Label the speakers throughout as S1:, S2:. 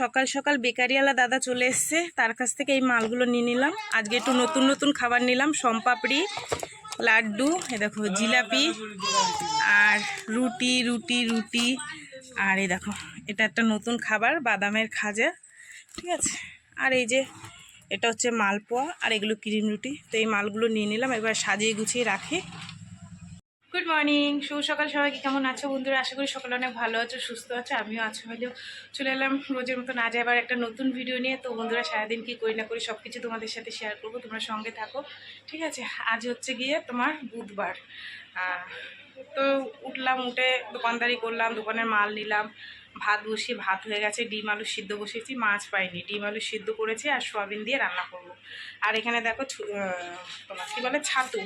S1: সকাল সকাল বেকারিওয়ালা দাদা চলে এসছে। তার কাছ থেকে এই মালগুলো নিয়ে নিলাম। আজকে একটু নতুন নতুন খাবার নিলাম। সম্পাপড়ি, লাড্ডু, এ দেখো, জিলাপি আর রুটি রুটি রুটি আর এই দেখো, এটা একটা নতুন খাবার, বাদামের খাজা, ঠিক আছে? আর এই যে, এটা হচ্ছে মালপোয়া আর এগুলো ক্রিম রুটি। তো এই মালগুলো নিয়ে নিলাম। এবার সাজিয়ে গুছিয়ে রাখি। গুড মর্নিং শুভ সকাল সবাইকে। কেমন আছো বন্ধুরা? আশা করি সকালে অনেক ভালো আছো, সুস্থ আছো, আমিও আছো, হলেও চলে এলাম রোজের মতন। আজ আবার একটা নতুন ভিডিও নিয়ে। তো বন্ধুরা, সারাদিন কি করি না করি সব কিছু তোমাদের সাথে শেয়ার করব। তোমরা সঙ্গে থাকো। ঠিক আছে? আজ হচ্ছে গিয়ে তোমার বুধবার। তো উঠলাম, উঠে দোকানদারি করলাম, দোকানের মাল নিলাম। ভাত বসিয়ে, ভাত হয়ে গেছে। ডিম আলু সিদ্ধ বসিয়েছি মাছ পাইনি। ডিম আলু সিদ্ধ করেছি আর সোয়াবিন দিয়ে রান্না করব। আর এখানে দেখো তোমার কী বলে? ছাতু।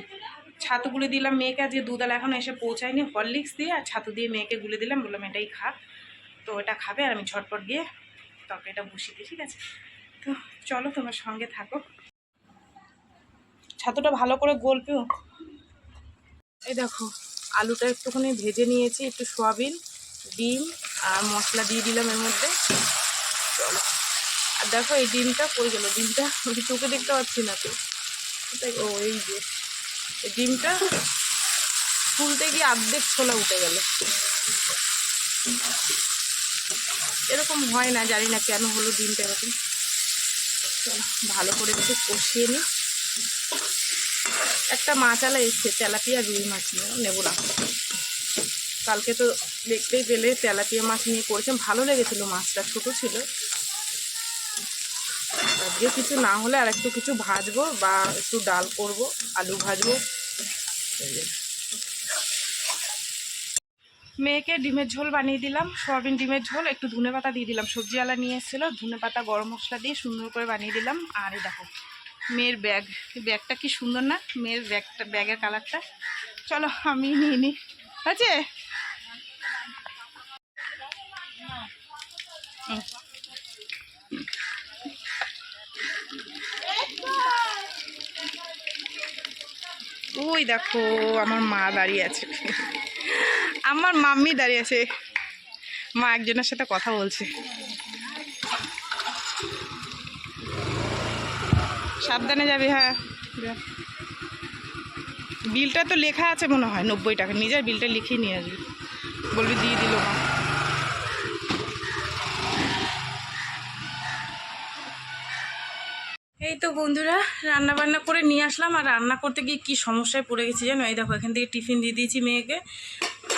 S1: ছাতু গুলে দিলাম মেয়েকে যে দুধাল এখন এসে পৌঁছায়নি। হরলিক্স দিয়ে আর ছাতু দিয়ে মেয়েকে গুলে দিলাম, বললাম, এটাই খা। তো এটা খাবে আর আমি ঝটপট গিয়ে তরকারিটা বসিয়ে দিই, ঠিক আছে? তো চলো তোমার সঙ্গে থাকো। ছাতুটা ভালো করে গল্পেও এই দেখো, আলুটা একটুখানি ভেজে নিয়েছি, একটু সয়াবিন, ডিম আর মশলা দিয়ে দিলাম এর মধ্যে। চলো। আর দেখো, এই ডিমটা পড়ে গেলো, ডিমটা চোখে দেখতে পাচ্ছি না তো। ও, এই যে। ডিমটা খুলতে গিয়ে অর্ধেক ছোলা উঠে গেল। এরকম হয় না, জানি না কেন হলো ডিমটা এরকম। ভালো করে একটু কষিয়ে নিই একটা মাছ আলা এসছে, তেলাপিয়া রুই মাছ নিয়ে, নেব না। কালকে তো দেখতেই পেলে, তেলাপিয়া মাছ নিয়ে করেছিলাম ভালো লেগেছিলো মাছটা, ছোট ছিল। আজকে কিছু না হলে আর একটু কিছু ভাজবো বা একটু ডাল করব, আলু ভাজবো। মেয়েকে ডিমের ঝোল বানিয়ে দিলাম, সয়াবিন ডিমের ঝোল, একটু ধনে পাতা দিয়ে দিলাম। সবজিওয়ালা নিয়ে এসেছিল, ধনে পাতা, গরম মশলা দিয়ে সুন্দর করে বানিয়ে দিলাম। আর দেখো, মেয়ের ব্যাগ। ব্যাগটা কি সুন্দর না? মেয়ের ব্যাগটা, ব্যাগের কালারটা। চলো, আমি নিয়ে নিই আছে? ওই দেখো, আমার মা দাঁড়িয়ে আছে। আমার মাম্মি দাঁড়িয়ে আছে। মা একজনের সাথে কথা বলছে। সাবধানে যাবি হ্যাঁ। বিলটা তো লেখা আছে মনে হয়, নব্বই টাকা। নিজের বিলটা লিখিয়ে নিয়ে আসবি। বলবি, দিয়ে দিল মা। বন্ধুরা রান্না বান্না করে নিয়ে আসলাম। আর রান্না করতে গিয়ে কি সমস্যায় পড়ে গেছি জানো? এই দেখো, এখান থেকে টিফিন দিয়ে দিয়েছি মেয়েকে।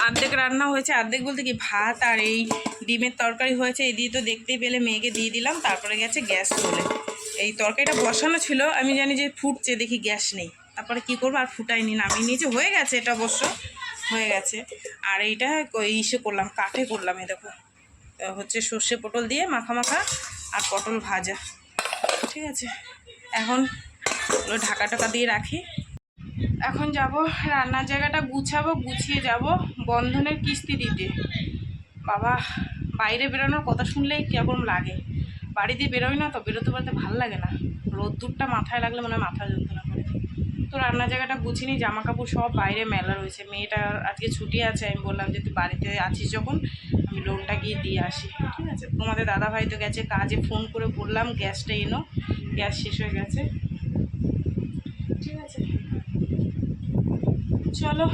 S1: অর্ধেক রান্না হয়েছে, অর্ধেক বলতে কি ভাত আর এই ডিমের তরকারি হয়েছে। এই দিয়ে তো দেখতেই পেলে মেয়েকে দিয়ে দিলাম, তারপরে গেছে গ্যাস চলে। এই তরকারিটা বসানো ছিল, আমি জানি যে ফুটছে, দেখি গ্যাস নেই। তারপরে কি করব? আর ফুটাই ফুটাইনি, নামিয়ে নিয়েছি। হয়ে গেছে এটা অবশ্য, হয়ে গেছে। আর এইটা ইসে করলাম, কাঠে করলাম, এই দেখো। হচ্ছে সর্ষে পটল দিয়ে মাখা মাখা আর পটল ভাজা। ঠিক আছে। এখন ঢাকা টাকা দিয়ে রাখি। এখন যাব, রান্নার জায়গাটা গুছাবো, গুছিয়ে যাব বন্ধনের কিস্তি দিতে। বাবা, বাইরে বেরোনোর কথা শুনলেই কীরকম লাগে। বাড়ি দিয়ে বেরোই না তো, বেরোতে বেরোতে ভালো লাগে না। রোদ্দুরটা মাথায় লাগলে মনে হয় মাথা যন্ত্রণা করে। তো রান্নার জায়গাটা গুছিয়ে জামা কাপড় সব বাইরে মেলা রয়েছে। মেয়েটার আজকে ছুটি আছে, আমি বললাম যে তুই বাড়িতে আছিস যখন, আমি লোনটা গিয়ে দিয়ে আসি। ঠিক আছে? তোমাদের দাদা ভাই তো গেছে কাজে ফোন করে বললাম গ্যাসটা এনো। গ্যাস শেষ হয়ে গেছে। ঠিক আছে। চলো,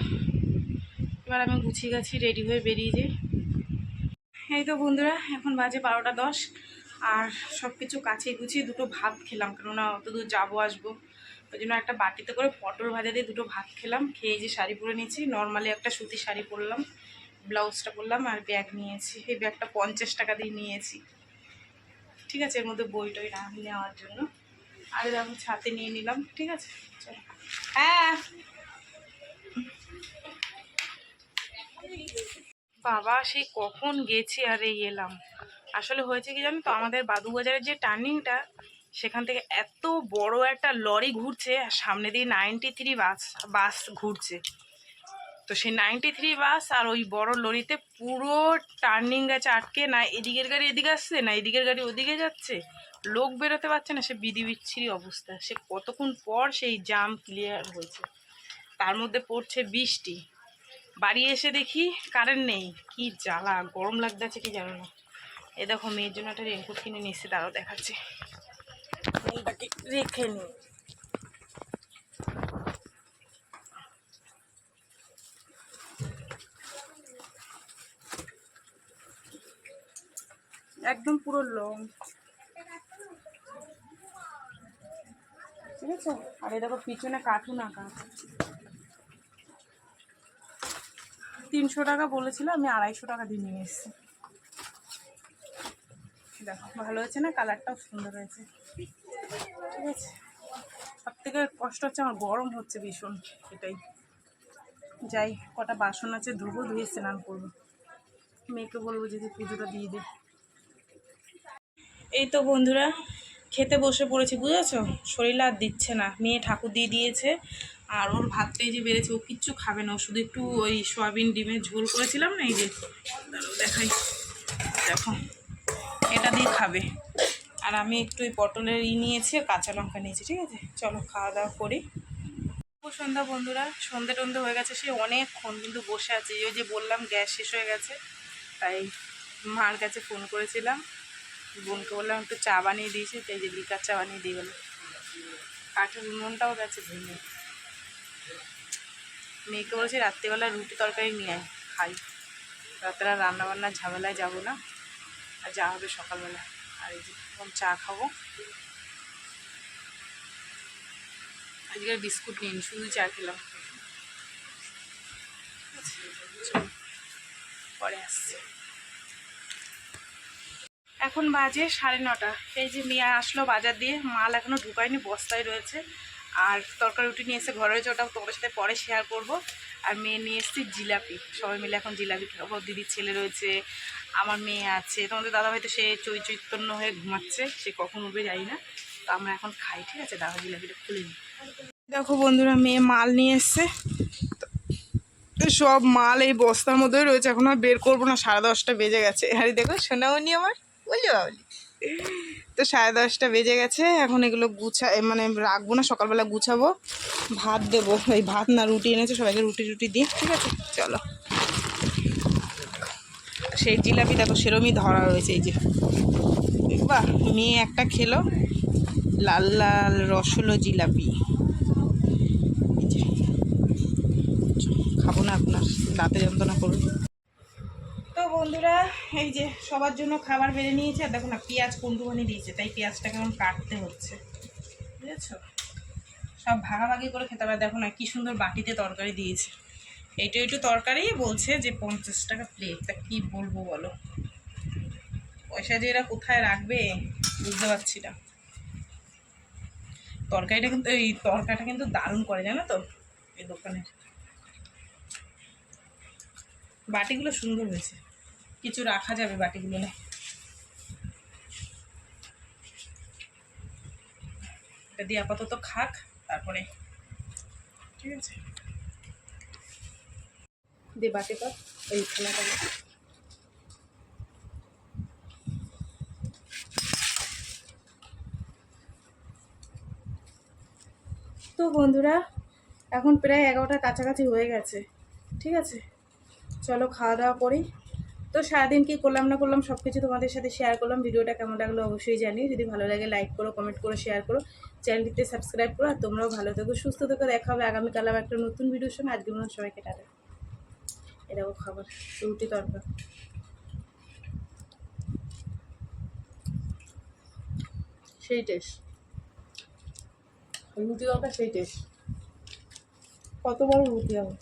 S1: এবার আমি গুছিয়ে গেছি রেডি হয়ে বেরিয়ে যাই। এই তো বন্ধুরা, এখন বাজে বারোটা দশ, আর সব কিছু কাছে গুছিয়ে দুটো ভাত খেলাম, কেননা অত দূর যাব, আসব। ওই জন্য একটা বাটিতে করে পটল ভাজা দিয়ে দুটো ভাত খেলাম, খেয়ে যে শাড়ি পরে নিয়েছি নর্মালি একটা সুতি শাড়ি পরলাম, ব্লাউজটা পরলাম, আর ব্যাগ নিয়েছি। এই ব্যাগটা পঞ্চাশ টাকা দিয়ে নিয়েছি। ঠিক আছে, এর মধ্যে বই টই না নেওয়ার জন্য। আর দেখো, ছাতে নিয়ে নিলাম, ঠিক আছে? চলো। হ্যাঁ। বাবা, সেই কখন গেছি আর এই এলাম। আসলে হয়েছে কি জানো তো, আমাদের বাদুবাজারের যে টার্নিংটা, সেখান থেকে এত বড় একটা লরি ঘুরছে, আর সামনে দিয়ে নাইনটি থ্রি বাস বাস ঘুরছে। তো সেই নাইনটি থ্রি বাস আর ওই বড় লরিতে পুরো টার্নিং গেছে, আটকে না এদিকের গাড়ি এদিকে আসছে, না এদিকের গাড়ি ওদিকে যাচ্ছে। লোক বেরোতে পারছে না, সে বিধি বিচ্ছিরি অবস্থা। সে কতক্ষণ পর সেই জাম ক্লিয়ার হয়েছে। তার মধ্যে পড়ছে বৃষ্টি। বাড়ি এসে দেখি কারেন্ট নেই। কি জ্বালা, গরম লাগতেছে কি জানো না। এ দেখো, মেয়ের জন্য একটা রেনকোট কিনে এসেছে তারাও দেখাচ্ছে। রেখে নি। একদম পুরো লং ঠিক আছে? আর এই দেখো, পিছনে কার্টুন আঁকা। তিনশো টাকা বলেছিল, আমি আড়াইশো টাকা দিয়ে নিয়ে এসেছি। দেখো, ভালো হয়েছে না? কালারটাও সুন্দর হয়েছে। ঠিক আছে? সব থেকে কষ্ট হচ্ছে, আমার গরম হচ্ছে ভীষণ, এটাই। যাই, কটা বাসন আছে, ধুবো, ধুয়ে স্নান করব। মেয়েকে বলব, যদি পুজোটা দিয়ে দে। এই তো বন্ধুরা, খেতে বসে পড়েছি, বুঝেছ? শরীর আর দিচ্ছে না। মেয়ে ঠাকুর দিয়ে দিয়েছে, আর ওর ভাতটাই যে বেড়েছে, ও কিচ্ছু খাবে না। ও শুধু একটু ওই সয়াবিন ডিমের ঝোল করেছিলাম না, এই যে দেখাই। দেখো, এটা দিয়ে খাবে। আর আমি একটু ওই পটলের ই নিয়েছি কাঁচা লঙ্কা নিয়েছি, ঠিক আছে? চলো, খাওয়া দাওয়া করি। সন্ধ্যা বন্ধুরা, সন্ধে টন্ধে হয়ে গেছে, সে অনেকক্ষণ কিন্তু বসে আছে। ওই যে বললাম, গ্যাস শেষ হয়ে গেছে, তাই মার কাছে ফোন করেছিলাম। বোনকে বললাম, একটু চা বানিয়ে দিয়েছি তাই যে লিকার চা বানিয়ে দিয়ে গেলো। কাঠের উনুনটাও গেছে ভেঙে। মেয়েকে বলছি, রাত্রিবেলা রুটি তরকারি নিয়ে আয়, খাই। রাত্রে আর রান্নাবান্নার ঝামেলায় যাব না, আর যা হবে সকালবেলা। আর এই যে চা খাব। আজকে বিস্কুট নিন শুধু চা খেলাম। পরে আসছে। এখন বাজে সাড়ে নটা। এই যে মেয়ে আসলো বাজার দিয়ে, মাল এখনও ঢুকায়নি, বস্তায় রয়েছে। আর তরকারি রুটি নিয়ে এসে ঘরে রয়েছে, ওটা তোমাদের সাথে পরে শেয়ার করব। আর মেয়ে নিয়ে এসেছি জিলাপি। সবাই মিলে এখন জিলাপি খাব। দিদির ছেলে রয়েছে, আমার মেয়ে আছে। তোমাদের দাদা হয়তো সে চৈ চৈতন্য হয়ে ঘুমাচ্ছে, সে কখন উঠবে জানি না। তো আমরা এখন খাই, ঠিক আছে? দাদা জিলাপিটা খুলে নিই। দেখো বন্ধুরা, মেয়ে মাল নিয়ে এসছে। সব মাল এই বস্তার মধ্যেই রয়েছে। এখন আর বের করব না, সাড়ে দশটা বেজে গেছে। আরে দেখো, সোনামণি আমার। বুঝলি তো সাড়ে দশটা বেজে গেছে, এখন এগুলো গুছা মানে রাখব না, সকালবেলা গুছাবো। ভাত দেবো, এই ভাত না রুটি এনেছে, সবাইকে রুটি রুটি দিই, ঠিক আছে? চলো। সেই জিলাপি দেখো, সেরমই ধরা রয়েছে এই যে। বাহ, মেয়ে একটা খেলো, লাল লাল রসলো জিলাপি। খাব না আপনার দাঁতে যন্ত্রণা করবে। তো বন্ধুরা, এই যে সবার জন্য খাবার বেড়ে নিয়েছে, আর দেখো না, পেঁয়াজ কুন্ডুবানি দিয়েছে, তাই পেঁয়াজটা কেমন কাটতে হচ্ছে। বুঝেছ? সব ভাগাভাগি করে খেতে হবে। দেখো না, কি সুন্দর বাটিতে তরকারি দিয়েছে। এইটা একটু তরকারি বলছে যে পঞ্চাশ টাকা প্লেট তা কী বলব বলো? পয়সা যে এরা কোথায় রাখবে, বুঝতে পারছি না। তরকারিটা কিন্তু, এই তরকারিটা কিন্তু দারুণ করে, জানো তো, এই দোকানের। বাটিগুলো সুন্দর হয়েছে। কিছু রাখা যাবে বাটিগুলো না। এটা দিয়ে আপাতত খাক, তারপরে। ঠিক আছে? দে বাটি পাক ওই খেলাটা তো বন্ধুরা, এখন প্রায় এগারোটার কাছাকাছি হয়ে গেছে। ঠিক আছে? চলো খাওয়া দাওয়া করি। তো সারাদিন কী করলাম না করলাম সব কিছু তোমাদের সাথে শেয়ার করলাম। ভিডিওটা কেমন লাগল অবশ্যই জানিও যদি ভালো লাগে লাইক করো কমেন্ট করো শেয়ার করো। চ্যানেলটিতে সাবস্ক্রাইব করো আর তোমরাও ভালো থেকো, সুস্থ থেকো। দেখা হবে আগামীকাল আবার একটা নতুন ভিডিওর সঙ্গে আজকের মতো সবাইকে টাটা। এটাও খাবার, রুটি তরকার। সেই টেস্ট রুটি তরকা সেই টেস্ট কত বড় রুটি হবে